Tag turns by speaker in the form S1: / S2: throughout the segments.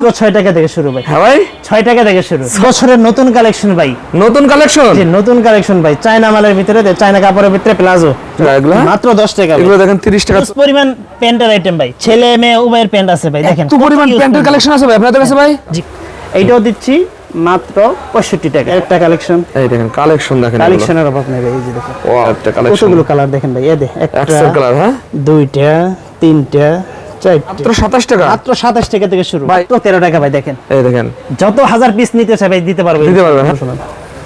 S1: মাত্র ছয় টাকা থেকে শুরু ভাই।
S2: হ্যাঁ ভাই।
S1: ছয় টাকা থেকে শুরু। বছরের নতুন কালেকশন ভাই।
S2: নতুন কালেকশন?
S1: নতুন কালেকশন ভাই। চায়না মালের ভিতরে চায়না কাপড়ের ভিতরে প্লাজো। মাত্র দশ টাকা
S2: এগুলো দেখেন 30 টাকা।
S1: পরিমাণ প্যান্টের আইটেম ভাই। ছেলে মেয়ে উভয়ের প্যান্ট আছে ভাই দেখেন।
S2: পরিমাণ প্যান্টের কালেকশন আছে ভাই আপনাদের কাছে ভাই?
S1: জি। এইটাও দিচ্ছি মাত্র পঁয়ষট্টি টাকা। একটা কালেকশন।
S2: এই দেখেন কালেকশন দেখেন
S1: কালেকশনের অভাব নেই ভাই এই যে দেখেন।
S2: ও একটা কালেকশন।
S1: কতগুলো কালার দেখেন ভাই? এ একটা
S2: কালার হ্যাঁ?
S1: দুইটা তিনটা
S2: মাত্র 27 টাকা?
S1: মাত্র সাতাশ টাকা থেকে শুরু। মাত্র তেরো টাকা ভাই দেখেন।
S2: এই দেখেন।
S1: যত হাজার পিস নিতে চাই ভাই দিতে পারব।
S2: দিতে পারবেন?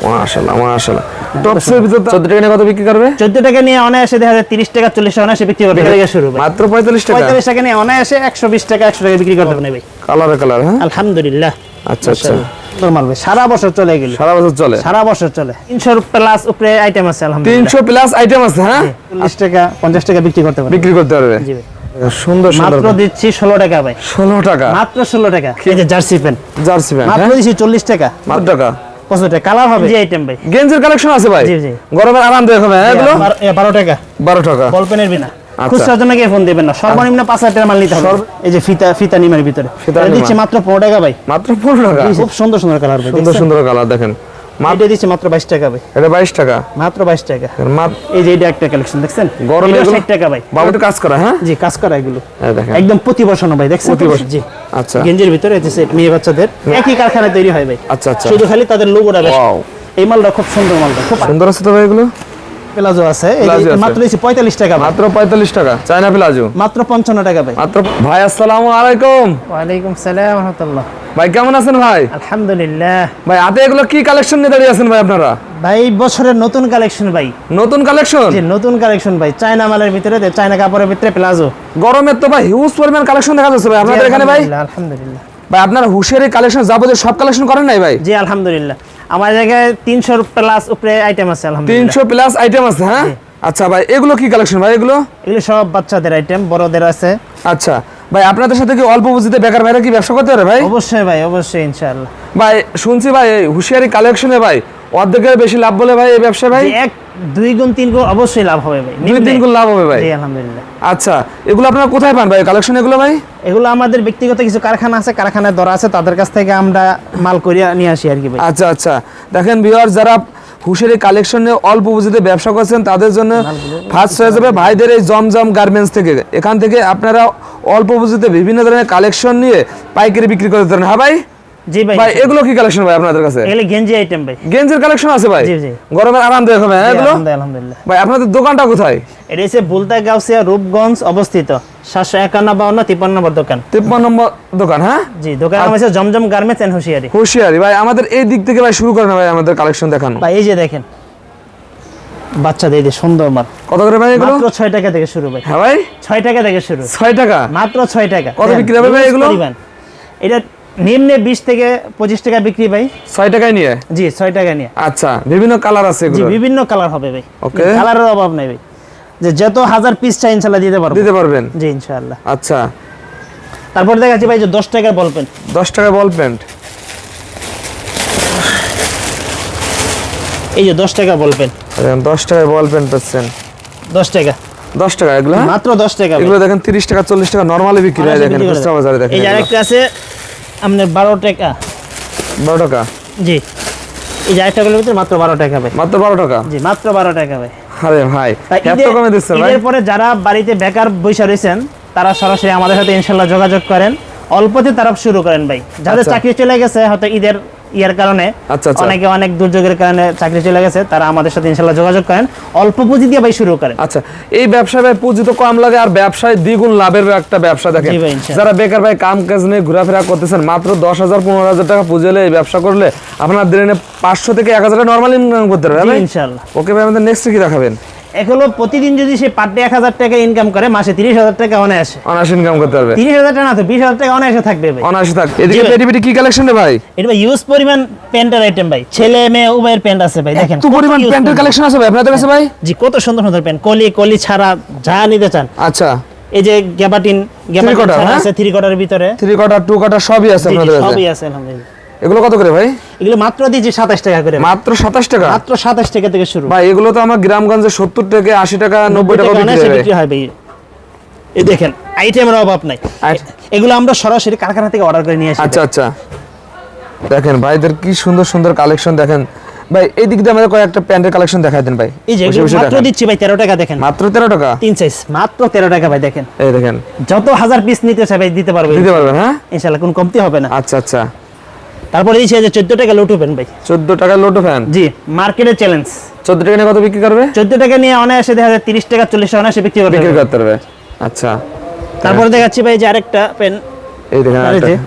S2: মাশাআল্লাহ মাশাআল্লাহ। টপসের ভিতর 14 টাকা নিয়ে কত বিক্রি করবে?
S1: চোদ্দ টাকা নিয়ে অনায়াসে দেখা যায় তিরিশ টাকা চল্লিশ টাকা অনায়াসে বিক্রি করতে থেকে শুরু
S2: মাত্র 45 টাকা?
S1: পঁয়তাল্লিশ টাকা নিয়ে অনায়াসে একশো বিশ টাকা একশো টাকা বিক্রি করতে পারবে ভাই।
S2: কালারে কালার হ্যাঁ?
S1: আলহামদুলিল্লাহ।
S2: আচ্ছা আচ্ছা।
S1: নরমাল ভাই। সারা বছর চলে গেল
S2: সারা বছর চলে?
S1: সারা বছর চলে। তিনশো প্লাস উপরে আইটেম আছে আলহামদুলিল্লাহ।
S2: 300 প্লাস আইটেম আছে হ্যাঁ?
S1: চল্লিশ টাকা পঞ্চাশ টাকা বিক্রি করতে পারবে।
S2: বিক্রি করতে পারবে।
S1: জি ভাই।
S2: সুন্দর
S1: মাত্র দিচ্ছি ষোলো টাকা ভাই।
S2: 16 টাকা?
S1: মাত্র ষোলো টাকা। এই যে জার্সি প্যান্ট।
S2: জার্সি প্যান্ট
S1: মাত্র
S2: হ্যাঁ?
S1: দিচ্ছি চল্লিশ টাকা।
S2: মাত্র টাকা?
S1: কালার হবে? জি আইটেম ভাই।
S2: গেঞ্জের কালেকশন আছে ভাই?
S1: জি, জি।
S2: গরমের আরাম দেখো ভাই এগুলো?
S1: বারো- এ, বারো টাকা।
S2: 12 টাকা।
S1: বল পেনের বিনা।
S2: আচ্ছা।
S1: জন্য কে ফোন দিবেন না। সর্বনিম্ন পাঁচ হাজার টাকা মাল নিতে হবে। এই যে ফিতা ফিতা নিমের ভিতরে। এটা
S2: নিমা।
S1: মাত্র পনেরো টাকা ভাই।
S2: মাত্র 15 টাকা?
S1: খুব সুন্দর সুন্দর কালার ভাই
S2: সুন্দর সুন্দর কালার দেখেন।
S1: এটা দিচ্ছি মাত্র বাইশ টাকা ভাই।
S2: এটা 22 টাকা।
S1: মাত্র বাইশ টাকা।
S2: মাত্র
S1: এই যে এটা একটা কালেকশন দেখছেন?
S2: গরমে
S1: এটা
S2: এগুলো-
S1: ষাট টাকা ভাই।
S2: বাবু কাজ করা হ্যাঁ?
S1: জি কাজ করা এগুলো।
S2: দেখেন।
S1: একদম প্রতি বসানো ভাই দেখছেন?
S2: প্রতি
S1: জি।
S2: আচ্ছা।
S1: গেঞ্জির ভিতরে এই যে মেয়ে বাচ্চাদের। একই কারখানায় তৈরি হয় ভাই।
S2: আচ্ছা আচ্ছা।
S1: শুধু খালি তাদের লোগোটা এই মালটা খুব সুন্দর মালটা খুব
S2: সুন্দর আছে তো ভাই এগুলো?
S1: প্লাজো আছে। মাত্র টাকা ভাই।
S2: মাত্র 45 টাকা। চায়না প্লাজো
S1: মাত্র পঞ্চান্ন টাকা ভাই।
S2: মাত্র ভাই আসসালামু আলাইকুম।
S1: ওয়ালাইকুম সালাম রহমতুল্লাহ।
S2: ভাই কেমন আছেন ভাই?
S1: আলহামদুলিল্লাহ।
S2: ভাই হাতে এগুলো কি কালেকশন নিয়ে দাঁড়িয়ে আছেন ভাই আপনারা?
S1: ভাই বছরের নতুন কালেকশন ভাই।
S2: নতুন কালেকশন
S1: যে নতুন কালেকশন ভাই। চায়না মালের ভিতরে দে- চায়না কাপড়ের ভিতরে প্লাজো
S2: গরমের তো ভাই হিউজ পরিমাণ কালেকশন দেখা যাচ্ছে ভাই। আপনাদের এখানে ভাই?
S1: আলহামদুলিল্লাহ, আলহামদুলিল্লাহ।
S2: ভাই আপনার হুশিয়ারি কালেকশন যাবতীয় সব কালেকশন করেন নাই ভাই?
S1: জি আলহামদুলিল্লাহ। আমার জায়গায় তিনশো প্লাস উপরে আইটেম আছে আলহামদুলিল্লাহ।
S2: তিনশো প্লাস আইটেম আছে হ্যাঁ? আচ্ছা ভাই এগুলো কি কালেকশন ভাই এগুলো?
S1: এগুলো সব বাচ্চাদের আইটেম বড়দের আছে।
S2: আচ্ছা। ভাই আপনাদের সাথে কি অল্প বুঝিতে বেকার ভাইরা কি ব্যবসা করতে পারে ভাই?
S1: অবশ্যই ভাই অবশ্যই ইনশাআল্লাহ।
S2: ভাই শুনছি ভাই হুঁশিয়ারি হুশিয়ারি কালেকশনে ভাই অর্ধেকের বেশি লাভ বলে ভাই এই ব্যবসা ভাই?
S1: এক দুই গুণ তিন গুণ অবশ্যই লাভ হবে ভাই।
S2: দুই তিন গুণ লাভ হবে ভাই?
S1: জি আলহামদুলিল্লাহ।
S2: আচ্ছা এগুলো আপনারা কোথায় পান ভাই? কালেকশন এগুলো ভাই?
S1: এগুলো আমাদের ব্যক্তিগত কিছু কারখানা আছে কারখানায় ধরা আছে তাদের কাছ থেকে আমরা মাল করিয়া নিয়ে আসি আর কি ভাই।
S2: আচ্ছা আচ্ছা। দেখেন ভিউয়ার যারা হুশেরি কালেকশনে অল্প পুঁজিতে ব্যবসা করছেন তাদের জন্য ফার্স্ট হয়ে যাবে ভাইদের এই জমজম গার্মেন্টস থেকে। এখান থেকে আপনারা অল্প পুঁজিতে বিভিন্ন ধরনের কালেকশন নিয়ে পাইকারি বিক্রি করতে পারেন। হ্যাঁ ভাই?
S1: জি ভাই
S2: ভাই এগুলো কি কালেকশন ভাই আপনাদের কাছে?
S1: এগুলো গেঞ্জি আইটেম ভাই।
S2: গেঞ্জের কালেকশন আছে ভাই?
S1: জি, জি।
S2: গরমের আরাম দেখো ভাই হ্যাঁ,
S1: জি,
S2: এগুলো?
S1: আলহামদুলিল্লাহ, আলহামদুলিল্লাহ।
S2: ভাই আপনাদের দোকানটা কোথায়?
S1: এটা হচ্ছে বুলতা গাউসিয়া রূপগঞ্জ অবস্থিত সাতশো একান্ন বাউন্ন তিপ্পান্ন নম্বর দোকান।
S2: তিপ্পান্ন নম্বর দোকান হ্যাঁ?
S1: জি দোকান নাম হচ্ছে জমজম গার্মেন্টস এন্ড হুশিয়ারি
S2: হুশিয়ারি ভাই আমাদের এই দিক থেকে ভাই শুরু করেন ভাই আমাদের কালেকশন দেখানো।
S1: ভাই এই যে দেখেন বাচ্চাদের এই সুন্দর মাল।
S2: কত করে ভাই এগুলো?
S1: মাত্র ছয় টাকা থেকে শুরু ভাই।
S2: হ্যাঁ ভাই।
S1: ছয় টাকা থেকে শুরু।
S2: ছয় টাকা?
S1: মাত্র ছয় টাকা।
S2: কত বিক্রি হবে ভাই এগুলো?
S1: এটা নিম্নে বিশ থেকে পঁচিশ টাকা বিক্রি ভাই।
S2: ছয় টাকায় নিয়ে?
S1: জি ছয় টাকা নিয়ে।
S2: আচ্ছা বিভিন্ন কালার আছে
S1: জি বিভিন্ন কালার হবে ভাই।
S2: Okay.
S1: কালারের অভাব নেই ভাই। যে যত হাজার পিস চাই ইনশাল্লাহ দিতে পারব।
S2: দিতে পারবেন?
S1: জি ইনশাআল্লাহ।
S2: আচ্ছা।
S1: তারপর দেখাচ্ছি ভাই যে দশ টাকার বল পেন
S2: দশ টাকা বল প্যান্ট
S1: এই যে দশ টাকা বল পেন
S2: দশ টাকায় বল প্যান্ট পাচ্ছেন।
S1: দশ টাকা।
S2: দশ টাকা এগুলো?
S1: মাত্র দশ টাকা
S2: এগুলো দেখেন তিরিশ টাকা চল্লিশ টাকা নর্মালি বিক্রি হয় দেখেন খুচরা বাজারে দেখেন
S1: এই আরেকটা আছে আপনার বারো টাকা।
S2: বারো টাকা?
S1: জি। এই যে আরেকটা ভিতরে মাত্র বারো টাকা ভাই।
S2: মাত্র বারো টাকা?
S1: জি মাত্র বারো টাকা ভাই।
S2: আরে ভাই এত কমে দিচ্ছেন ভাই।
S1: এরপরে পরে যারা বাড়িতে বেকার বৈশা রয়েছেন তারা সরাসরি আমাদের সাথে ইনশাল্লাহ যোগাযোগ করেন। অল্পতে তারা শুরু করেন ভাই। যাদের
S2: আচ্ছা।
S1: চাকরি চলে গেছে হয়তো ঈদের ইয়ার কারণে
S2: আচ্ছা, আচ্ছা।
S1: অনেকে অনেক দুর্যোগের কারণে চাকরি চলে গেছে তারা আমাদের সাথে ইনশাল্লাহ যোগাযোগ করেন। অল্প পুঁজি দিয়ে ভাই শুরু করেন।
S2: আচ্ছা এই ব্যবসায় ভাই পুঁজি তো কম লাগে আর ব্যবসায় দ্বিগুণ লাভের একটা ব্যবসা দেখেন। যারা বেকার ভাই কাম কাজ নিয়ে ঘোরাফেরা করতেছেন মাত্র দশ হাজার পনেরো হাজার টাকা পুঁজি হলে এই ব্যবসা করলে আপনার দিনে পাঁচশো থেকে এক হাজার নর্মাল ইনকাম করতে পারবে
S1: জি,
S2: ভাই?
S1: ইনশাল্লাহ
S2: ওকে ভাই আমাদের নেক্সট কি দেখাবেন?
S1: এগুলো প্রতিদিন যদি সে পার ডে এক হাজার টাকা ইনকাম করে মাসে তিরিশ হাজার টাকা অনায়াসে।
S2: অনায়াস ইনকাম করতে পারবে।
S1: তিরিশ হাজার টাকা না তো বিশ হাজার টাকা অনায়াসে থাকবে ভাই।
S2: অনায়াসে থাক এদিকে পেটি কি কালেকশন রে ভাই?
S1: এটা ভাই ইউজ পরিমাণ প্যান্টের আইটেম ভাই। ছেলে মেয়ে উভয়ের প্যান্ট আছে ভাই দেখেন।
S2: এত পরিমাণ প্যান্টের কালেকশন আছে ভাই আপনাদের কাছে ভাই?
S1: জি কত সুন্দর সুন্দর প্যান্ট। কলি কলি ছাড়া যা নিতে চান।
S2: আচ্ছা।
S1: এই যে গ্যাবাটিন গ্যাবাটিন
S2: হ্যাঁ?
S1: আছে থ্রি কোয়ার্টার ভিতরে।
S2: থ্রি কোয়ার্টার টু কোয়ার্টার সবই আছে আপনাদের কাছে।
S1: সবই আছে আলহামদুলিল্লাহ।
S2: এগুলো কত করে ভাই?
S1: এগুলো মাত্র দিয়েছি সাতাশ টাকা করে।
S2: মাত্র সাতাশ টাকা?
S1: মাত্র সাতাশ টাকা থেকে শুরু।
S2: ভাই এগুলো তো আমার গ্রামগঞ্জে সত্তর টাকা আশি টাকা নব্বই টাকা বিক্রি হয়।
S1: ভাই। এই দেখেন আইটেমের অভাব নাই। এগুলো আমরা সরাসরি কারখানা থেকে অর্ডার করে নিয়ে আসি।
S2: আচ্ছা আচ্ছা। দেখেন ভাইদের কি সুন্দর সুন্দর কালেকশন দেখেন। ভাই এই দিক দিয়ে আমাদের কয়েকটা প্যান্টের কালেকশন দেখাই দেন ভাই।
S1: এই যে মাত্র দিচ্ছি ভাই তেরো টাকা দেখেন।
S2: মাত্র তেরো টাকা?
S1: তিন সাইজ মাত্র তেরো টাকা ভাই দেখেন।
S2: এই দেখেন।
S1: যত হাজার পিস নিতে চাই ভাই দিতে পারবে।
S2: দিতে পারবেন হ্যাঁ?
S1: ইনশাল্লাহ কোনো কমতি হবে না।
S2: আচ্ছা আচ্ছা।
S1: তারপরে দিচ্ছি এই যে চোদ্দ টাকা লুটুবেন ভাই।
S2: চোদ্দ টাকা লোটো ফ্যান
S1: জি মার্কেটের চ্যালেঞ্জ
S2: চোদ্দ টাকা নিয়ে কত বিক্রি করবে?
S1: চোদ্দ টাকা নিয়ে অনায়াসে দেখা যায় তিরিশ টাকা চল্লিশ টাকা অনায়াসে বিক্রি করতে
S2: বিক্রি করতে পারবে। আচ্ছা।
S1: তারপরে দেখাচ্ছি ভাই যে আরেকটা পেন
S2: এই দেখেন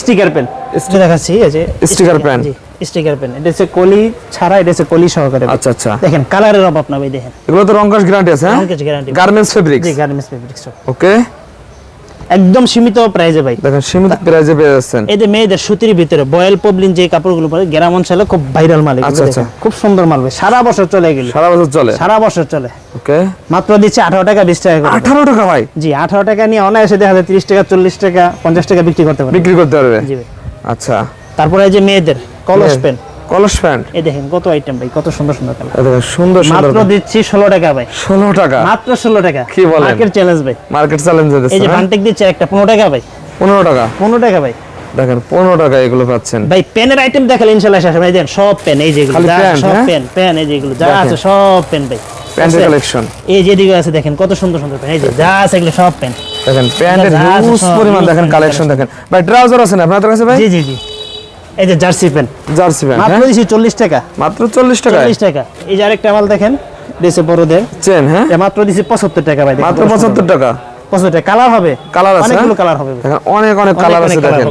S1: স্টিকার পেন দেখাচ্ছি এই যে
S2: Sticker pen।
S1: স্টিকার পেন এটা হচ্ছে কলি ছাড়া এটা হচ্ছে কলি সহকারে।
S2: আচ্ছা আচ্ছা।
S1: দেখেন কালারের অভাব না ভাই দেখেন।
S2: এগুলো তো রংকাশ গ্যারান্টি আছে হ্যাঁ?
S1: রংকাশ guarantee।
S2: গার্মেন্টস ফেব্রিক্স
S1: জি গার্মেন্টস ফেব্রিক্স
S2: ওকে
S1: একদম সীমিত প্রাইজে ভাই।
S2: দেখেন সীমিত প্রাইজে পেয়ে যাচ্ছেন।
S1: এই যে মেয়েদের সুতির ভিতরে বয়েল পবলিন যে কাপড়গুলো পরে গ্রাম অঞ্চলে খুব ভাইরাল মাল
S2: আচ্ছা, আচ্ছা।
S1: খুব সুন্দর মাল ভাই সারা বছর চলে গেল
S2: সারা বছর চলে?
S1: সারা বছর চলে।
S2: ওকে।
S1: মাত্র দিচ্ছে আঠারো টাকা বিশ টাকা করে।
S2: আঠারো টাকা ভাই?
S1: জি আঠারো টাকা নিয়ে অনায়াসে দেখা যায় তিরিশ টাকা চল্লিশ টাকা পঞ্চাশ টাকা বিক্রি করতে পারে।
S2: বিক্রি করতে পারবে?
S1: জি ভাই।
S2: আচ্ছা।
S1: তারপরে এই যে মেয়েদের কলস পেন।
S2: কলস প্যান্ট?
S1: এই দেখেন কত আইটেম ভাই কত সুন্দর সুন্দর কালার
S2: দেখেন সুন্দর সুন্দর
S1: মাত্র দিচ্ছি ষোলো টাকা ভাই।
S2: ষোলো টাকা?
S1: মাত্র ষোলো টাকা।
S2: কি বলেন?
S1: মার্কেট চ্যালেঞ্জ ভাই।
S2: মার্কেট চ্যালেঞ্জ
S1: এই যে দিচ্ছে একটা পনেরো টাকা ভাই।
S2: পনেরো টাকা?
S1: পনেরো টাকা ভাই।
S2: দেখেন পনেরো টাকা এগুলো পাচ্ছেন।
S1: ভাই পেনের আইটেম দেখালে ইনশাল্লাহ শেষ ভাই দেন সব পেন এই যেগুলো সব
S2: হ্যাঁ?
S1: পেন পেন এই যেগুলো যা আছে সব পেন ভাই।
S2: প্যান্টের কালেকশন
S1: এই যেদিকে আছে দেখেন কত সুন্দর সুন্দর পেন এই যে যা আছে এগুলো সব পেন
S2: দেখেন প্যান্টের
S1: যা
S2: হিউজ পরিমাণ দেখেন কালেকশন দেখেন। ভাই ট্রাউজার আছে না আপনাদের কাছে ভাই?
S1: জি জি জি। এই যে জার্সি পেন
S2: জার্সি প্যান্ট
S1: মাত্র
S2: হ্যাঁ?
S1: দিছি চল্লিশ টাকা।
S2: মাত্র চল্লিশ টাকা
S1: চল্লিশ টাকা। এই যে আরেকটা মাল দেখেন দেশে বড়দের।
S2: চেন হ্যাঁ?
S1: মাত্র দিছি পঁচাত্তর টাকা ভাই
S2: মাত্র
S1: কত সুন্দর।
S2: পঁচাত্তর টাকা।
S1: পঁচাত্তর টাকা কালার হবে?
S2: কালার আছে
S1: অনেকগুলো? কালার হবে।
S2: দেখেন অনেক অনেক কালার আছে দেখেন।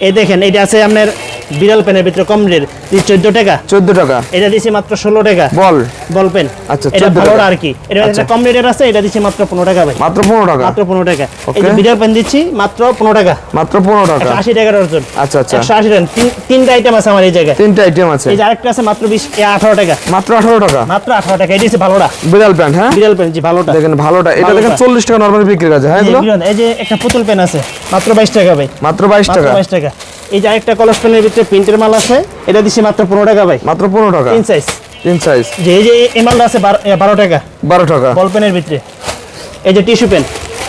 S1: এই দেখেন এটা আছে আপনার বিড়াল পেনের ভিতরে কম রেট চোদ্দ টাকা?
S2: চোদ্দ টাকা।
S1: এটা দিছি মাত্র ষোলো টাকা।
S2: বল।
S1: Ball pen.
S2: আচ্ছা,
S1: এটা ভালো আর কি? এটা
S2: আচ্ছা।
S1: একটা কম রেটের আছে এটা দিচ্ছি মাত্র পনেরো টাকা ভাই।
S2: মাত্র পনেরো টাকা?
S1: মাত্র পনেরো টাকা। এই যে বিড়াল পেন দিচ্ছি মাত্র পনেরো টাকা।
S2: মাত্র পনেরো টাকা।
S1: আশি টাকার অর্জন
S2: আচ্ছা আচ্ছা।
S1: একশো আশি টাকা। তিন- তিনটা আইটেম আছে আমার এই জায়গায়।
S2: তিনটা আইটেম আছে।
S1: এই যে আরেকটা আছে মাত্র বিশ আঠারো টাকা।
S2: মাত্র আঠারো টাকা?
S1: মাত্র আঠারো টাকা। এটা হচ্ছে ভালোটা।
S2: বিড়াল প্যান্ট হ্যাঁ?
S1: বিড়াল পেন জি ভালোটা।
S2: দেখেন ভালোটা। এটা দেখেন। চল্লিশ টাকা নর্মাল বিক্রি আছে হ্যাঁ এগুলো?
S1: এই যে একটা পুতুল পেন আছে মাত্র বাইশ টাকা ভাই।
S2: মাত্র বাইশ
S1: মাত্র
S2: টাকা?
S1: বাইশ টাকা। এই যে আরেকটা কলস পেনের ভিতরে প্রিন্টের মাল আছে এটা দিছি মাত্র পনেরো টাকা ভাই।
S2: মাত্র পনেরো টাকা?
S1: তিন সাইজ
S2: তিন সাইজ
S1: যে এই যে এই মালটা আছে বারো- এ, বারো টাকা।
S2: বারো টাকা।
S1: বল পেনের ভিতরে। এই যে tissue pen.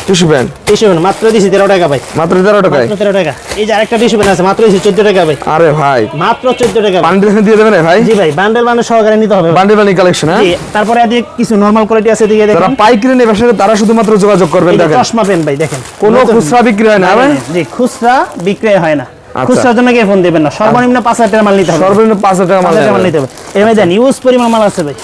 S2: Tissue pant.
S1: Tissue pen মাত্র দিছি তেরো টাকা ভাই।
S2: মাত্র তেরো টাকায়?
S1: মাত্র তেরো টাকা। এই যে আরেকটা টিস্যু পেন আছে মাত্র দিছি চোদ্দ টাকা ভাই।
S2: আরে ভাই।
S1: মাত্র চোদ্দ টাকা। ভাই।
S2: পানি দেখেন দিয়ে দেবেন ভাই?
S1: জি ভাই বান্ডেল বান্ডেল সহকারে নিতে হবে ভাই।
S2: বান্ডি বান্ডি কালেকশন হ্যাঁ?
S1: তারপরে এদিকে কিছু নরমাল কোয়ালিটি আছে দিকে
S2: যারা
S1: দেখেন।
S2: পাইকারি নেবে সেটা তারা শুধুমাত্র যোগাযোগ করবেন দেখেন।
S1: চশমা পেন ভাই দেখেন।
S2: কোনো খুচরা বিক্রি হয় না ভাই?
S1: জি খুচরা বিক্রয় হয় না।
S2: আচ্ছা।
S1: খুচরার জন্য কে ফোন দিবেন না। সর্বনিম্ন পাঁচ হাজার টাকা মাল নিতে হবে।
S2: সর্বনিম্ন পাঁচ হাজার টাকা মাল
S1: নিতে হবে। দেন ইউজ পরিমাণ মাল আছে ভাই।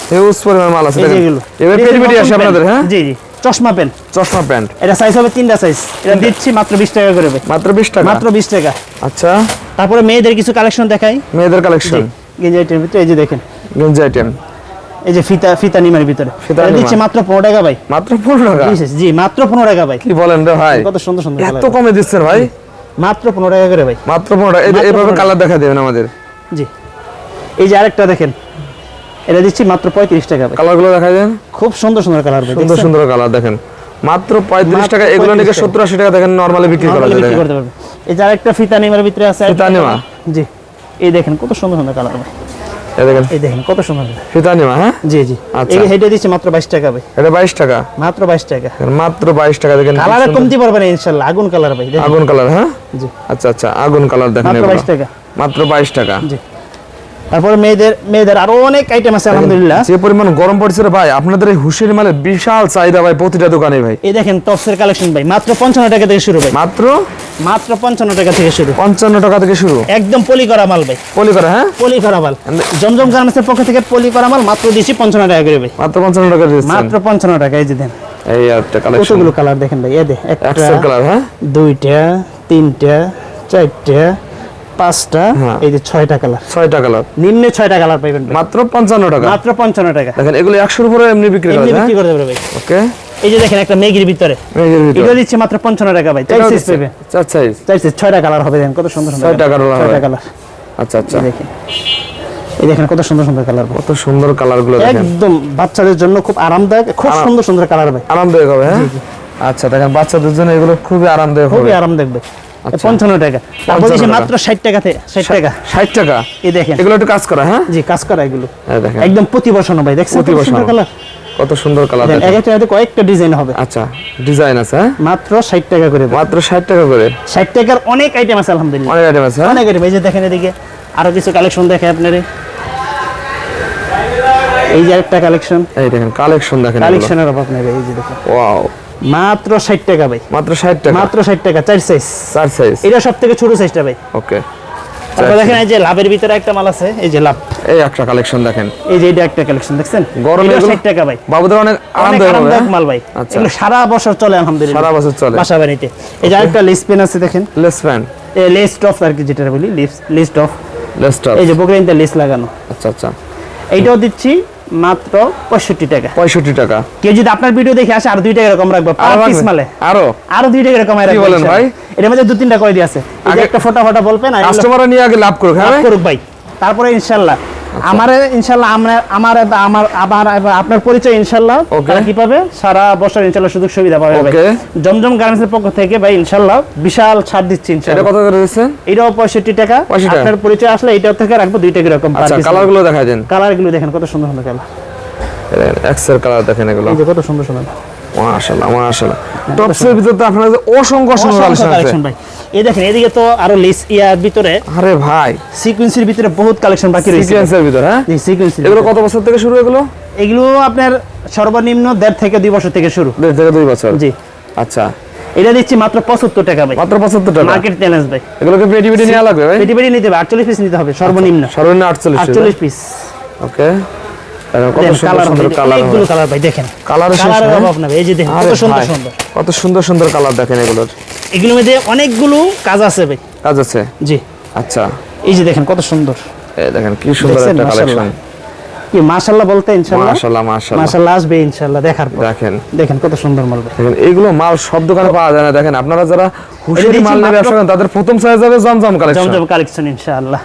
S2: পরিমাণ মাল আছে দেখেন। এবার আসে আপনাদের হ্যাঁ?
S1: জি জি। চশমা পেন
S2: চশমা প্যান্ট।
S1: এটা সাইজ হবে তিনটা সাইজ এটা দিচ্ছি মাত্র বিশ টাকা করে
S2: মাত্র বিশ টাকা?
S1: মাত্র বিশ টাকা।
S2: আচ্ছা।
S1: তারপরে মেয়েদের কিছু কালেকশন দেখাই।
S2: মেয়েদের কালেকশন
S1: গেঞ্জি আইটেমের ভিতরে এই যে দেখেন।
S2: গেঞ্জি আইটেম
S1: এই যে ফিতা ফিতা নিমের ভিতরে।
S2: ফিতা
S1: এটা দিচ্ছি মাত্র পনেরো টাকা ভাই।
S2: মাত্র পনেরো টাকা?
S1: জি, মাত্র পনেরো টাকা ভাই।
S2: কি বলেন রে ভাই?
S1: কত সুন্দর সুন্দর
S2: এত কমে দিচ্ছেন ভাই?
S1: মাত্র পনেরো টাকা করে ভাই।
S2: মাত্র পনেরো টাকা। এইভাবে। কালার দেখা দেবেন আমাদের।
S1: জি। এই যে আরেকটা দেখেন। এটা দিচ্ছি মাত্র পঁয়ত্রিশ টাকা ভাই।
S2: কালারগুলো দেখা দেন।
S1: খুব সুন্দর সুন্দর কালার
S2: সুন্দর সুন্দর কালার দেখেন। মাত্র পঁয়ত্রিশ টাকা এগুলো নাকি সত্তর আশি টাকা দেখেন নর্মালি বিক্রি করা যায়
S1: করতে পারবে এই যে আরেকটা ফিতা নিমের ভিতরে আছে
S2: ফিতা নিমা?
S1: জি। এই দেখেন কত সুন্দর সুন্দর কালার ভাই।
S2: এই দেখেন।
S1: এই দেখেন কত সুন্দর।
S2: ফিতানিমা হ্যাঁ?
S1: জি জি।
S2: আচ্ছা।
S1: এই হেডে দিচ্ছি মাত্র বাইশ টাকা ভাই।
S2: এটা বাইশ টাকা?
S1: মাত্র বাইশ টাকা।
S2: মাত্র বাইশ টাকা দেখেন
S1: কালারে কমতি পারবে না ইনশাল্লাহ আগুন কালার ভাই দেখেন।
S2: আগুন কালার হ্যাঁ?
S1: জি।
S2: আচ্ছা আচ্ছা আগুন কালার দেখেন
S1: মাত্র
S2: এগুলো।
S1: বাইশ টাকা।
S2: মাত্র বাইশ টাকা।
S1: জি। তারপরে মেয়েদের মেয়েদের আরও অনেক আইটেম আছে আলহামদুলিল্লাহ।
S2: যে পরিমাণ গরম পড়ছে ভাই আপনাদের এই হুশের মালের বিশাল চাহিদা ভাই প্রতিটা দোকানে ভাই।
S1: এই দেখেন টপসের কালেকশন ভাই মাত্র পঞ্চান্ন টাকা থেকে শুরু ভাই।
S2: মাত্র?
S1: মাত্র পঞ্চান্ন টাকা থেকে শুরু।
S2: পঞ্চান্ন টাকা থেকে শুরু?
S1: একদম পলি করা মাল ভাই।
S2: পলি করা হ্যাঁ?
S1: পলি করা মাল জমজম গার্মেন্টসের পক্ষ থেকে পলি করা মাল মাত্র দিচ্ছি পঞ্চান্ন টাকা করে ভাই।
S2: মাত্র পঞ্চান্ন টাকা দিচ্ছেন
S1: মাত্র পঞ্চান্ন টাকা এই যে দেন।
S2: এই একটা কালেকশন
S1: কতগুলো কালার দেখেন ভাই? এই দে একটা
S2: কালার হ্যাঁ?
S1: দুইটা তিনটা চারটা পাঁচটা। এই যে ছয়টা কালার।
S2: ছয়টা কালার।
S1: নিম্নে ছয়টা কালার পাইবেন
S2: মাত্র পঞ্চান্ন টাকা।
S1: মাত্র পঞ্চান্ন টাকা।
S2: দেখেন এগুলো একশোর উপরে এমনি বিক্রি করা
S1: বিক্রি করতে পারবে ভাই।
S2: ওকে।
S1: এই যে দেখেন একটা মেগির ভিতরে। এটা দিচ্ছি মাত্র পঞ্চান্ন টাকা ভাই। চার সিজ পেবে
S2: চার সাইজ
S1: চার সিজ ছয়টা কালার হবে দেখেন কত সুন্দর সুন্দর
S2: ছয়টা colour
S1: ছয়টা কালার।
S2: আচ্ছা আচ্ছা।
S1: দেখেন। এই দেখেন কত সুন্দর সুন্দর কালার।
S2: কত সুন্দর কালারগুলো দেখেন।
S1: একদম বাচ্চাদের জন্য খুব আরামদায়ক খুব সুন্দর সুন্দর কালার ভাই।
S2: আরামদায়ক হবে হ্যাঁ? আচ্ছা দেখেন বাচ্চাদের জন্য এগুলো খুবই আরামদায়ক হবে।
S1: খুবই আরামদায়ক ভাই।
S2: আচ্ছা।
S1: পঞ্চান্ন টাকা। দিচ্ছি মাত্র ষাট টাকা থেকে ষাট টাকা।
S2: ষাট টাকা?
S1: এই দেখেন।
S2: এগুলো একটু কাজ করা হ্যাঁ?
S1: জি কাজ করা এগুলো।
S2: দেখেন।
S1: একদম প্রতি বসানো ভাই দেখছেন
S2: প্রতি বসানো।
S1: কালার
S2: কত সুন্দর কালার
S1: দেখেন, এক একটা কয়েকটা ডিজাইন হবে।
S2: আচ্ছা ডিজাইন আছে হ্যাঁ?
S1: মাত্র ষাট টাকা করে।
S2: মাত্র ষাট টাকা করে।
S1: ষাট টাকার অনেক আইটেম আছে আলহামদুলিল্লাহ।
S2: অনেক আইটেম আছে হ্যাঁ?
S1: অনেক আইটেম এই যে দেখেন এদিকে আরও কিছু কালেকশন দেখে আপনারে। এই যে একটা কালেকশন
S2: এই দেখেন কালেকশন দেখেন
S1: কালেকশনের অভাব নেই এই যে দেখেন।
S2: ওয়াও
S1: মাত্র ষাট টাকা ভাই।
S2: মাত্র ষাট টাকা?
S1: মাত্র ষাট টাকা চার সাইজ
S2: চার সাইজ
S1: এটা সব থেকে ছোট সাইজটা ভাই।
S2: ওকে
S1: তারপর দেখেন এই যে লাভের ভিতরে একটা মাল আছে এই যে লাভ।
S2: এই একটা কালেকশন দেখেন।
S1: এই যে এটা একটা কালেকশন দেখছেন?
S2: গরমে
S1: 60 টাকা ভাই।
S2: বাবুদের অনেক আরামদায়ক হ্যাঁ?
S1: মাল ভাই।
S2: আচ্ছা।
S1: এগুলো সারা বছর চলে আলহামদুলিল্লাহ।
S2: সারা বছর চলে।
S1: বাসা বাড়িতে। এই যে আরেকটা লেস পেন আছে দেখেন।
S2: লেস ফ্যান
S1: লেস টফ আর কি যেটা বলি লেস টফ
S2: লেস টপ
S1: এই যে বকরিনতে লেস লাগানো।
S2: আচ্ছা আচ্ছা।
S1: এইটাও দিচ্ছি মাত্র পঁয়ষট্টি টাকা।
S2: পঁয়ষট্টি টাকা।
S1: কেউ যদি আপনার ভিডিও দেখে আসে আর দুই টাকা এরকম রাখব। পিস? মালে।
S2: আরও?
S1: আরও দুই টাকা এরকম রাখব
S2: বলেন ভাই?
S1: এটার মধ্যে দু তিনটা কয় দিয়ে আছে একটা ফোটা ফোটা বলবেন
S2: কাস্টমার নিয়ে আগে লাভ করুক হ্যাঁ
S1: করুক ভাই। তারপরে ইনশাল্লাহ। আমার ইনশাল্লাহ আমরা আমার আমার আবার আপনার পরিচয় ইনশাল্লাহ। তারা কি পাবে সারা বছর ইনশাল্লাহ সুযোগ সুবিধা পাবে ভাই. জমজম গার্মেন্টসের পক্ষ থেকে ভাই ইনশাল্লাহ বিশাল ছাড় দিচ্ছি
S2: এটা কত করে দিচ্ছেন
S1: এটাও
S2: 65 টাকা।
S1: আপনার পরিচয় আসলে এটাও থেকে রাখব দুই টাকা এরকম
S2: আচ্ছা কালারগুলো দেখাই দেন।
S1: কালারগুলো দেখেন কত সুন্দর সুন্দর কালার
S2: এক্সের কালার দেখেন এগুলো।
S1: এই যে কত সুন্দর সুন্দর।
S2: মাশাআল্লাহ মাশাআল্লাহ। টপসের ভিতরে তো আপনার অসংখ্য অসংখ্য কালেকশন আছে।
S1: এই দেখেন এদিকে তো আরও লেস ইয়ার ভিতরে
S2: আরে ভাই।
S1: সিকুয়েন্সের ভিতরে বহুত কালেকশন বাকি রয়েছে।
S2: সিকোয়েন্সের ভিতরে হ্যাঁ?
S1: সিকুয়েন্সের
S2: এগুলো কত বছর থেকে শুরু এগুলো?
S1: এগুলো আপনার সর্বনিম্ন দেড় থেকে দুই বছর থেকে শুরু।
S2: দেড় থেকে দুই বছর?
S1: জি।
S2: আচ্ছা।
S1: এটা দিচ্ছি মাত্র পঁচাত্তর টাকা ভাই।
S2: মাত্র পঁচাত্তর টাকা?
S1: মার্কেট চ্যালেঞ্জ ভাই।
S2: এগুলোকে পেটি পেটি নেওয়া লাগবে ভাই?
S1: পেটি পেটি নিতে হবে আটচল্লিশ পিস নিতে হবে সর্বনিম্ন।
S2: সর্বনিম্ন আটচল্লিশ
S1: আটচল্লিশ পিস
S2: ওকে কত সুন্দর সুন্দর কালার
S1: দেখেন
S2: এগুলোর।
S1: এগুলোর মধ্যে অনেকগুলো কাজ আছে ভাই।
S2: কাজ আছে?
S1: জি।
S2: আচ্ছা।
S1: এই যে দেখেন কত সুন্দর।
S2: দেখেন কি সুন্দর একটা কালেকশন
S1: কি মাশাল্লাহ বলতে ইনশাল্লাহ
S2: মাশাআল্লাহ মাশাআল্লাহ।
S1: মাশাল্লাহ আসবে ইনশাল্লাহ দেখার পর।
S2: দেখেন।
S1: দেখেন কত সুন্দর মাল
S2: দেখেন এইগুলো মাল সব দোকানে পাওয়া যায় না। দেখেন আপনারা যারা মাল
S1: মাত্র-
S2: তাদের প্রথম সাইজ হবে জমজম কালেকশন
S1: জমজম কালেকশন ইনশাআল্লাহ।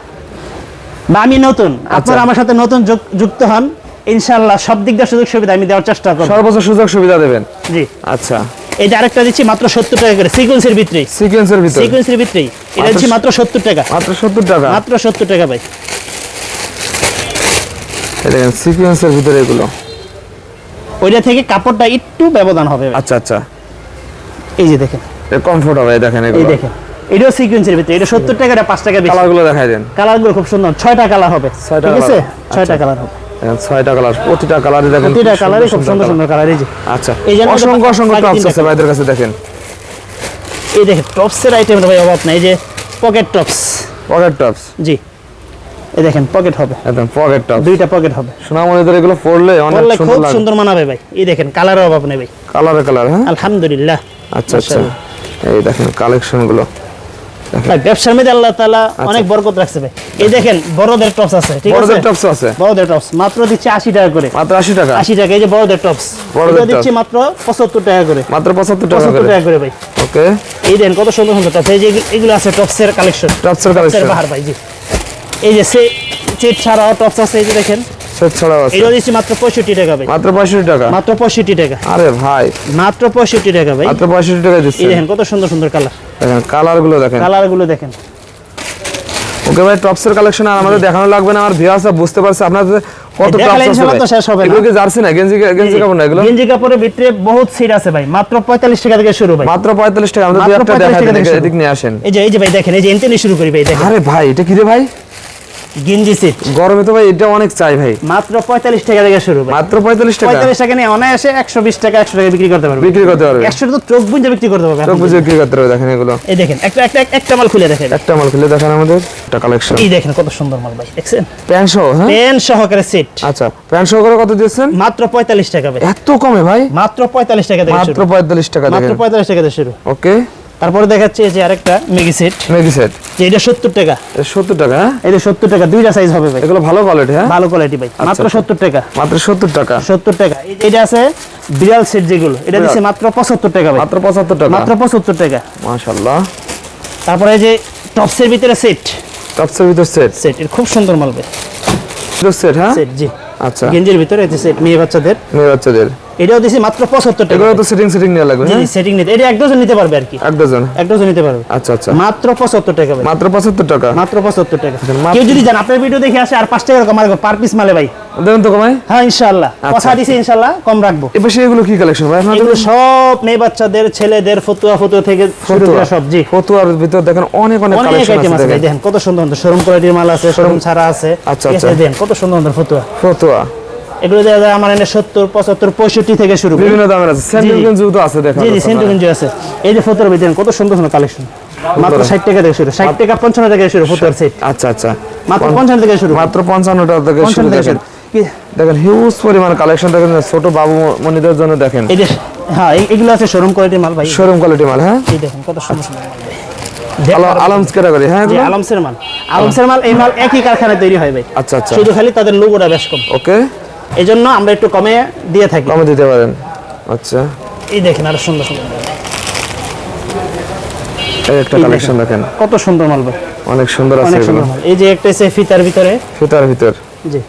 S1: বা আমি নতুন
S2: আচ্ছা।
S1: আপনারা আমার সাথে নতুন যুক্ত হন ইনশাআল্লাহ সব দিক দিয়ে সুযোগ সুবিধা আমি দেওয়ার চেষ্টা করব।
S2: সর্বোচ্চ সুযোগ সুবিধা দেবেন।
S1: জি।
S2: আচ্ছা।
S1: এই যে আরেকটা দিচ্ছি মাত্র সত্তর টাকা করে। সিকোয়েন্সের ভিতরে
S2: সিকোয়েন্সের ভিতরে
S1: সিকোয়েন্সের ভিতরেই। এটা দিচ্ছি মাত্র সত্তর টাকা।
S2: মাত্র সত্তর টাকা?
S1: মাত্র সত্তর টাকা ভাই।
S2: দেখেন সিকোয়েন্সের ভিতরে এগুলো।
S1: ওইটা থেকে কাপড়টা একটু ব্যবধান হবে
S2: আচ্ছা আচ্ছা।
S1: এই যে দেখেন।
S2: কমফোর্ট হবে দেখেন
S1: এই দেখেন। এটাও সিকোয়েন্সের ভিতরে। এটা সত্তর টাকা এটা পাঁচ টাকা বেশি।
S2: কালারগুলো দেখাই দেন।
S1: কালারগুলো খুব সুন্দর। ছয়টা কালার হবে। ঠিক আছে?
S2: colour।
S1: ছয়টা
S2: আচ্ছা।
S1: কালার হবে।
S2: ছয়টা কালার প্রতিটা কালারে দেখেন
S1: প্রতিটা
S2: কি
S1: কালারই খুব সুন্দর সুন্দর কালার এই যে।
S2: আচ্ছা
S1: এই যে
S2: অসংখ্য অসংখ্য টপস আছে ভাইদের কাছে দেখেন।
S1: এই দেখেন টপসের আইটেম ভাই অভাব নাই এই যে পকেট টপস
S2: পকেট টপস
S1: জি। এই দেখেন পকেট হবে।
S2: একদম পকেট টপস
S1: দুইটা পকেট হবে।
S2: সোনামণিদের এগুলো পরলে অনেক সুন্দর
S1: খুব সুন্দর মানাবে ভাই। এই দেখেন কালারের অভাব নেই ভাই।
S2: কালারে কালার হ্যাঁ?
S1: আলহামদুলিল্লাহ
S2: আচ্ছা আচ্ছা। এই দেখেন কালেকশনগুলো।
S1: ভাই ব্যবসার মধ্যে আল্লাহ তাআলা অনেক বরকত রাখছে ভাই। এই দেখেন বড়দের টপস আছে ঠিক আছে?
S2: বড়দের টপস আছে।
S1: বড়দের টপস মাত্র দিচ্ছে আশি টাকা করে।
S2: মাত্র আশি টাকা?
S1: আশি টাকা এই যে বড়দের টপস
S2: বড়দের
S1: দিচ্ছি। মাত্র পঁচাত্তর টাকা করে।
S2: মাত্র পঁচাত্তর টাকা
S1: পঁচাত্তর
S2: করে।
S1: টাকা করে ভাই।
S2: ওকে।
S1: এই দেন কত সুন্দর সুন্দর টপস এই যে এগুলো- আছে টপসের কালেকশন
S2: টপসের
S1: টপসের
S2: কালেকশন
S1: বাহার ভাই জি। এই যে সে চেট ছাড়াও টপস আছে এই যে দেখেন।
S2: সেট ছাড়াও আছে।
S1: এটা দিচ্ছি মাত্র পঁয়ষট্টি টাকা ভাই।
S2: মাত্র পঁয়ষট্টি টাকা?
S1: মাত্র পঁয়ষট্টি টাকা।
S2: আরে ভাই।
S1: মাত্র পঁয়ষট্টি টাকা ভাই।
S2: মাত্র পঁয়ষট্টি টাকা দিচ্ছে
S1: দেখেন কত সুন্দর সুন্দর কালার।
S2: দেখেন কালারগুলো দেখেন।
S1: কালারগুলো দেখেন।
S2: ওকে ভাই টপসের কালেকশন আর আমাদের দেখানো লাগবে না। আমার ভিউয়ার্সরা বুঝতে পারছে। আপনাদের কত টপস আছে
S1: শেষ হবে
S2: এগুলো কি জার্সি না? গেঞ্জি গেঞ্জি কাপড় না এগুলো?
S1: গেঞ্জি কাপড়ের ভিতরে বহুত সিট আছে ভাই। মাত্র পঁয়তাল্লিশ টাকা থেকে শুরু ভাই।
S2: মাত্র পঁয়তাল্লিশ টাকা। আমাদের দুই একটা
S1: 45
S2: দেখা
S1: টাকা
S2: দেন। এদিক নিয়ে আসেন।
S1: এই যে এই যে ভাই দেখেন এই যে এনতেনে শুরু করি ভাই দেখেন।
S2: আরে ভাই এটা কি রে ভাই?
S1: গেঞ্জি সেট।
S2: গরমে তো ভাই এটা অনেক চাই ভাই।
S1: মাত্র পঁয়তাল্লিশ টাকা থেকে শুরু ভাই।
S2: মাত্র পঁয়তাল্লিশ টাকা?
S1: পঁয়তাল্লিশ টাকা নিয়ে অনায়াসে একশো বিশ টাকা একশো টাকা বিক্রি করতে পারবে।
S2: বিক্রি করতে পারবে।
S1: একশো তো চোখ বুঝে বিক্রি করতে পারবে।
S2: চোখ বুঝে বিক্রি করতে পারবে দেখেন এগুলো।
S1: এই দেখেন একটা একটা একটা মাল খুলে দেখেন।
S2: একটা মাল খুলে দেখেন আমাদের একটা কালেকশন
S1: এই দেখেন কত সুন্দর মাল ভাই দেখছেন?
S2: প্যান্ট সহ হ্যাঁ?
S1: পেন সহকারে সেট।
S2: আচ্ছা প্যান্ট সহ করে কত দিয়েছেন?
S1: মাত্র পঁয়তাল্লিশ টাকা ভাই।
S2: এত কমে ভাই?
S1: মাত্র পঁয়তাল্লিশ টাকা থেকে
S2: মাত্র
S1: শুরু।
S2: পঁয়তাল্লিশ টাকা
S1: মাত্র
S2: দেখেন।
S1: পঁয়তাল্লিশ টাকা থেকে শুরু।
S2: ওকে।
S1: তারপরে দেখাচ্ছে এই যে আরেকটা মেগি সেট
S2: মেগি সেট
S1: যে এটা সত্তর টাকা।
S2: সত্তর টাকা হ্যাঁ?
S1: এটা সত্তর টাকা দুইটা সাইজ হবে ভাই।
S2: এগুলো ভালো কোয়ালিটি হ্যাঁ?
S1: ভালো কোয়ালিটি ভাই মাত্র
S2: আচ্ছা।
S1: সত্তর টাকা।
S2: মাত্র সত্তর টাকা।
S1: সত্তর টাকা। এই যে এটা আছে বিড়াল সেট যেগুলো এটা। দিচ্ছে মাত্র পঁচাত্তর টাকা ভাই।
S2: মাত্র পঁচাত্তর টাকা।
S1: মাত্র পঁচাত্তর টাকা।
S2: মাশাল্লাহ
S1: তারপরে এই যে টপসের ভিতরে সেট
S2: টপসের ভিতর সেট
S1: সেট এর খুব সুন্দর মাল ভাই।
S2: সেট হ্যাঁ?
S1: সেট জি।
S2: আচ্ছা।
S1: গেঞ্জির ভিতরে এই সেট মেয়ে বাচ্চাদের।
S2: মেয়ে বাচ্চাদের।
S1: এটাও দিছি মাত্র পঁচাত্তর টাকা।
S2: এগুলো তো সেটিং সেটিং নিয়ে লাগবে হ্যাঁ?
S1: সেটিং নিতে। এটা এক ডজন নিতে পারবে আর কি।
S2: এক ডজন
S1: এক ডজন নিতে পারবে।
S2: আচ্ছা আচ্ছা।
S1: মাত্র পঁচাত্তর টাকা ভাই।
S2: মাত্র পঁচাত্তর টাকা?
S1: মাত্র পঁচাত্তর টাকা। কেউ যদি জান আপনার ভিডিও দেখে আসে আর 5 টাকা কমার পার পিস মালে ভাই।
S2: দেখুন তো কমাই
S1: হ্যাঁ ইনশাআল্লাহ।
S2: আচ্ছা।
S1: কথা দিছি ইনশাআল্লাহ কম রাখব।
S2: এ পাশে এগুলো কি কালেকশন ভাই? আপনাদের
S1: সব মেয়ে বাচ্চাদের ছেলেদের ফতুয়া ফতুয়া থেকে শুরু করে সব জি।
S2: ফতুয়ার ভিতর দেখেন অনেক অনেক কালেকশন আছে দেখেন।
S1: কত সুন্দর সুন্দর। শোরুম কোয়ালিটির মাল আছে শোরুম ছাড়া আছে।
S2: আচ্ছা, আচ্ছা।
S1: দেখেন কত সুন্দর সুন্দর ফতুয়া।
S2: ফতুয়া।
S1: এগুলো দেখা যায় আমার এনে সত্তর পঁচাত্তর পঁয়ষট্টি থেকে শুরু
S2: বিভিন্ন দামের আছে। স্যান্ডেল
S1: জি।
S2: তো আছে দেখেন
S1: জি জি সেন্টু গঞ্জি আছে। এই যে ফতুয়ার ভিতরে কত সুন্দর সুন্দর কালেকশন মাত্র ষাট টাকা থেকে শুরু ষাট টাকা পঞ্চান্ন টাকা শুরু ফতুয়ার সেট
S2: আচ্ছা আচ্ছা।
S1: মাত্র পঞ্চান্ন থেকে শুরু।
S2: মাত্র পঞ্চান্ন টাকা থেকে শুরু। দেখেন হিউজ পরিমাণ কালেকশন দেখেন ছোট বাবু মনিদের জন্য দেখেন।
S1: এই যে হ্যাঁ এগুলো আছে শোরুম কোয়ালিটির মাল ভাই।
S2: শোরুম কোয়ালিটি মাল হ্যাঁ?
S1: এই দেখেন কত সুন্দর মাল। ভাই।
S2: আলামস ক্যাটাগরি হ্যাঁ
S1: জি মাল। আলমসের মাল এই মাল একই কারখানায় তৈরি হয় ভাই।
S2: আচ্ছা আচ্ছা।
S1: শুধু খালি তাদের লোগোটা বেশ কম।
S2: ওকে।
S1: এই জন্য আমরা একটু কমে দিয়ে থাকি।
S2: কমে দিতে পারেন। আচ্ছা।
S1: এই দেখেন আরও সুন্দর সুন্দর
S2: একটা কালেকশন দেখেন
S1: কত সুন্দর মাল ভাই।
S2: অনেক সুন্দর আছে
S1: এই যে একটা এসে ফিতার ভিতরে।
S2: ফিতার ভিতর।
S1: জি।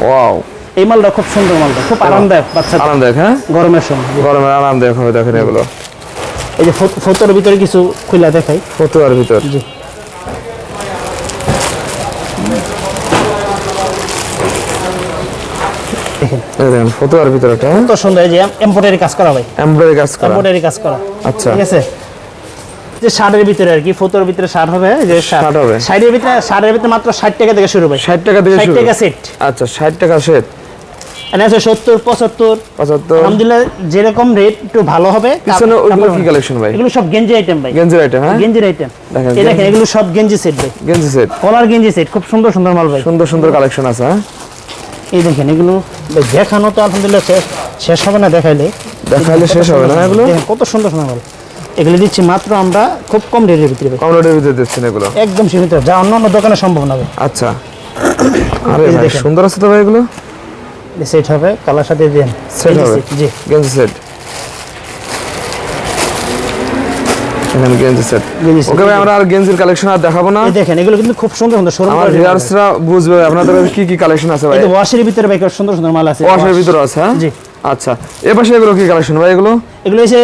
S2: ওয়াও
S1: এই মালটা খুব সুন্দর মালটা খুব আরামদায়ক বাচ্চা
S2: আরামদায়ক হ্যাঁ?
S1: গরমের সময়।
S2: গরমের আরামদায়ক হবে দেখেন এগুলো।
S1: এই যে ফো- ভিতরে কিছু খুলে দেখাই।
S2: ফতুয়ার ভিতর।
S1: জি। দেখেন
S2: ফতুয়ার ভিতর হ্যাঁ?
S1: কত সুন্দর এই যে এমব্রয়ডারি কাজ করা ভাই।
S2: এমব্রয়ডারি কাজ করা।
S1: এমব্রয়ডারি কাজ করা।
S2: আচ্ছা।
S1: ঠিক আছে? যে শার্টের ভিতরে আর কি ফোতোর ভিতরে শার্ট হবে যে
S2: শার্ট হবে।
S1: ভিতরে শার্টের ভিতরে মাত্র ষাট টাকা থেকে শুরু ভাই
S2: ষাট টাকা থেকে শুরু
S1: টাকা সেট
S2: আচ্ছা ষাট টাকা সেট
S1: এনে আছে সত্তর পঁচাত্তর।
S2: পঁচাত্তর।
S1: আলহামদুলিল্লাহ যেরকম রেট একটু ভালো হবে
S2: পিছনে
S1: কাপড়-
S2: কি কালেকশন ভাই?
S1: এগুলো সব গেঞ্জি আইটেম ভাই।
S2: গেঞ্জির আইটেম হ্যাঁ?
S1: গেঞ্জির আইটেম
S2: দেখেন,
S1: এই দেখেন এগুলো সব গেঞ্জি সেট ভাই।
S2: গেঞ্জি সেট
S1: কলার গেঞ্জি সেট খুব সুন্দর সুন্দর মাল ভাই।
S2: সুন্দর সুন্দর কালেকশন আছে হ্যাঁ?
S1: এই দেখেন এগুলো দেখানো তো আলহামদুলিল্লাহ শেষ শেষ হবে না দেখাইলে।
S2: দেখাইলে শেষ হবে না এগুলো?
S1: কত সুন্দর সুন্দর মাল। এগুলো দিচ্ছি মাত্র আমরা খুব কম রেটের ভিতরে
S2: কম রেটের ভিতরে দিচ্ছেন এগুলো?
S1: একদম সীমিত। যা অন্য অন্য দোকানে সম্ভব না
S2: আচ্ছা। আরে ভাই। সুন্দর আছে তো ভাই এগুলো?
S1: সেট হবে কালার সাথে দেন।
S2: সেট হবে?
S1: জি।
S2: গেঞ্জি সেট এখানে গেঞ্জি সেট ওকে ভাই আমরা আর গেঞ্জির কালেকশন আর দেখাবো না।
S1: এই দেখেন এগুলো কিন্তু খুব সুন্দর সুন্দর শোরুম
S2: আমার ভিউয়ার্সরা বুঝবে আপনাদের কি কি কালেকশন আছে ভাই?
S1: এই ওয়াশের ভিতরে ভাই সুন্দর সুন্দর মাল আছে।
S2: ওয়াশের ভিতরে আছে হ্যাঁ?
S1: জি।
S2: আচ্ছা। এ পাশে এগুলো কি কালেকশন ভাই এগুলো?
S1: এগুলো এসে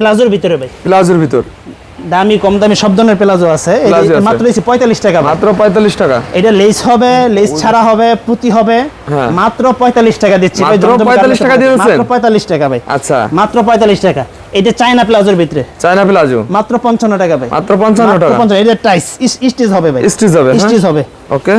S1: প্লাজোর ভিতরে ভাই।
S2: প্লাজোর ভিতর।
S1: দামি কম দামি সব ধরনের প্লাজো আছে।
S2: আছে।
S1: মাত্র দিচ্ছি পঁয়তাল্লিশ টাকা
S2: মাত্র পঁয়তাল্লিশ টাকা।
S1: এটা লেস হবে লেস ছাড়া হবে পুঁতি হবে।
S2: হ্যাঁ।
S1: মাত্র পঁয়তাল্লিশ টাকা দিচ্ছি ভাই,
S2: মাত্র 45 টাকা দিয়ে
S1: মাত্র
S2: দিচ্ছেন?
S1: পঁয়তাল্লিশ টাকা ভাই।
S2: আচ্ছা।
S1: মাত্র পঁয়তাল্লিশ টাকা। এটা চায়না প্লাজোর ভিতরে।
S2: China palazzo.
S1: মাত্র পঞ্চান্ন টাকা ভাই।
S2: মাত্র পঞ্চান্ন
S1: মাত্র
S2: টাকা।
S1: 55 এটা টাইস স্টিচ হবে ভাই।
S2: স্টিচ হবে হ্যাঁ?
S1: স্টিচ হবে।
S2: ওকে।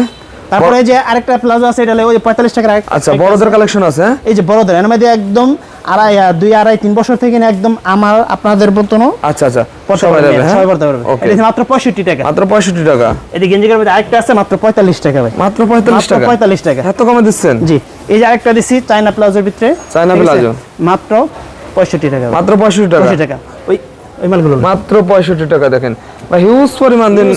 S1: তারপরে যে আরেকটা প্লাজো আছে এটা হলো ওই পঁয়তাল্লিশ টাকা আরেক-
S2: আচ্ছা বড়দের কালেকশন আছে হ্যাঁ?
S1: এই যে বড়দের এর মধ্যে একদম আড়াই দুই আড়াই তিন বছর থেকে একদম আমার আপনাদের মতনও
S2: আচ্ছা আচ্ছা হ্যাঁ?
S1: সবাই পড়তে পারবে মাত্র পঁয়ষট্টি টাকা।
S2: মাত্র পঁয়ষট্টি টাকা?
S1: এদিকে গেঞ্জিকের মধ্যে আরেকটা আছে মাত্র পঁয়তাল্লিশ টাকা ভাই।
S2: মাত্র পঁয়তাল্লিশ টাকা?
S1: পঁয়তাল্লিশ টাকা।
S2: এত কমে দিচ্ছেন?
S1: জি এই যে আরেকটা দিছি চায়না প্লাজোর ভিতরে।
S2: China palazzo.
S1: মাত্র পঁয়ষট্টি টাকা
S2: মাত্র পঁয়ষট্টি টাকা?
S1: টাকা। ওই ওই মালগুলো
S2: মাত্র পঁয়ষট্টি টাকা দেখেন। বা হিউজ পরিমাণ দিন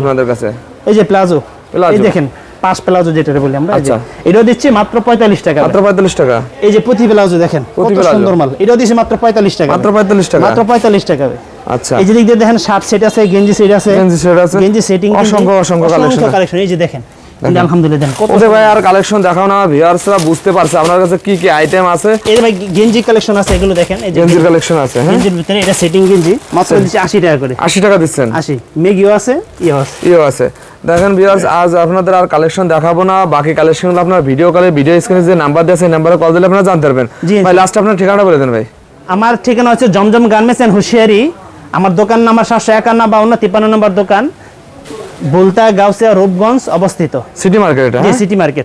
S2: আপনাদের কাছে।
S1: এই যে প্লাজো
S2: প্লাজো।
S1: দেখেন পাঁচ প্লাজো যেটা বলি আমরা
S2: আচ্ছা।
S1: এটাও দিচ্ছি মাত্র পঁয়তাল্লিশ টাকা।
S2: মাত্র পঁয়তাল্লিশ টাকা।
S1: এই যে প্রতি প্লাজো দেখেন কত সুন্দর মাল। এটাও দিচ্ছি মাত্র পঁয়তাল্লিশ টাকা।
S2: মাত্র পঁয়তাল্লিশ টাকা।
S1: মাত্র পঁয়তাল্লিশ টাকা।
S2: আচ্ছা।
S1: এই যে দিক দিয়ে দেখেন শার্ট সেট আছে গেঞ্জি সেট আছে।
S2: গেঞ্জি সেট আছে।
S1: গেঞ্জি সেটিং
S2: অসংখ্য অসংখ্য কালেকশন
S1: কালেকশন এই যে দেখেন আলহামদুলিল্লাহ দেখেন কত
S2: ওদের ভাই আর কালেকশন দেখাও না ভিউয়ার্সরা বুঝতে পারছে আপনার কাছে কি কি আইটেম আছে।
S1: এই ভাই গেঞ্জি কালেকশন আছে এগুলো দেখেন এই
S2: গেঞ্জির কালেকশন আছে হ্যাঁ?
S1: গেঞ্জির ভিতরে এটা সেটিং গেঞ্জি মাত্র দিচ্ছি আশি টাকা করে।
S2: আশি টাকা দিচ্ছেন।
S1: আশি। মেগিও আছে আছে।
S2: ইও আছে। দেখেন বিয়ার্স আজ আপনাদের আর কালেকশন দেখাবো না। বাকি কালেকশনগুলো আপনার ভিডিও কলে ভিডিও স্ক্রিনে যে নাম্বার দেওয়া সেই নাম্বারে কল দিলে আপনারা জানতে পারবেন। ভাই লাস্ট আপনার ঠিকানা বলে দেন ভাই।
S1: আমার ঠিকানা হচ্ছে জমজম গার্মেন্টস এন্ড হুঁশিয়ারি আমার দোকান নাম্বার সাতশো একান্ন বাউন্ন তিপ্পান্ন নম্বর দোকান বুলতা গাউসিয়া রূপগঞ্জ অবস্থিত।
S2: সিটি মার্কেট
S1: জি সিটি মার্কেট